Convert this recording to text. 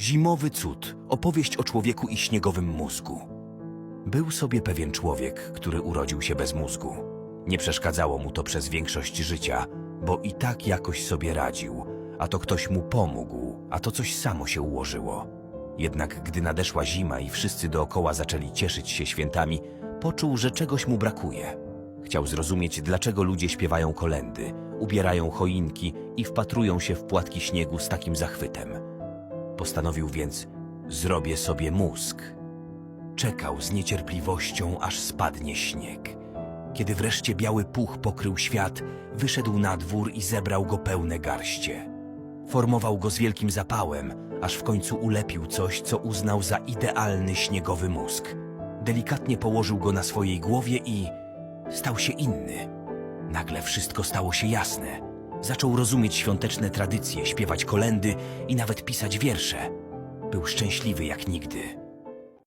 Zimowy cud. Opowieść o człowieku i śniegowym mózgu. Był sobie pewien człowiek, który urodził się bez mózgu. Nie przeszkadzało mu to przez większość życia, bo i tak jakoś sobie radził, a to ktoś mu pomógł, a to coś samo się ułożyło. Jednak gdy nadeszła zima i wszyscy dookoła zaczęli cieszyć się świętami, poczuł, że czegoś mu brakuje. Chciał zrozumieć, dlaczego ludzie śpiewają kolendy, ubierają choinki i wpatrują się w płatki śniegu z takim zachwytem. Postanowił więc, zrobię sobie mózg. Czekał z niecierpliwością, aż spadnie śnieg. Kiedy wreszcie biały puch pokrył świat, wyszedł na dwór i zebrał go pełne garście. Formował go z wielkim zapałem, aż w końcu ulepił coś, co uznał za idealny śniegowy mózg. Delikatnie położył go na swojej głowie i stał się inny. Nagle wszystko stało się jasne. Zaczął rozumieć świąteczne tradycje, śpiewać kolendy i nawet pisać wiersze. Był szczęśliwy jak nigdy.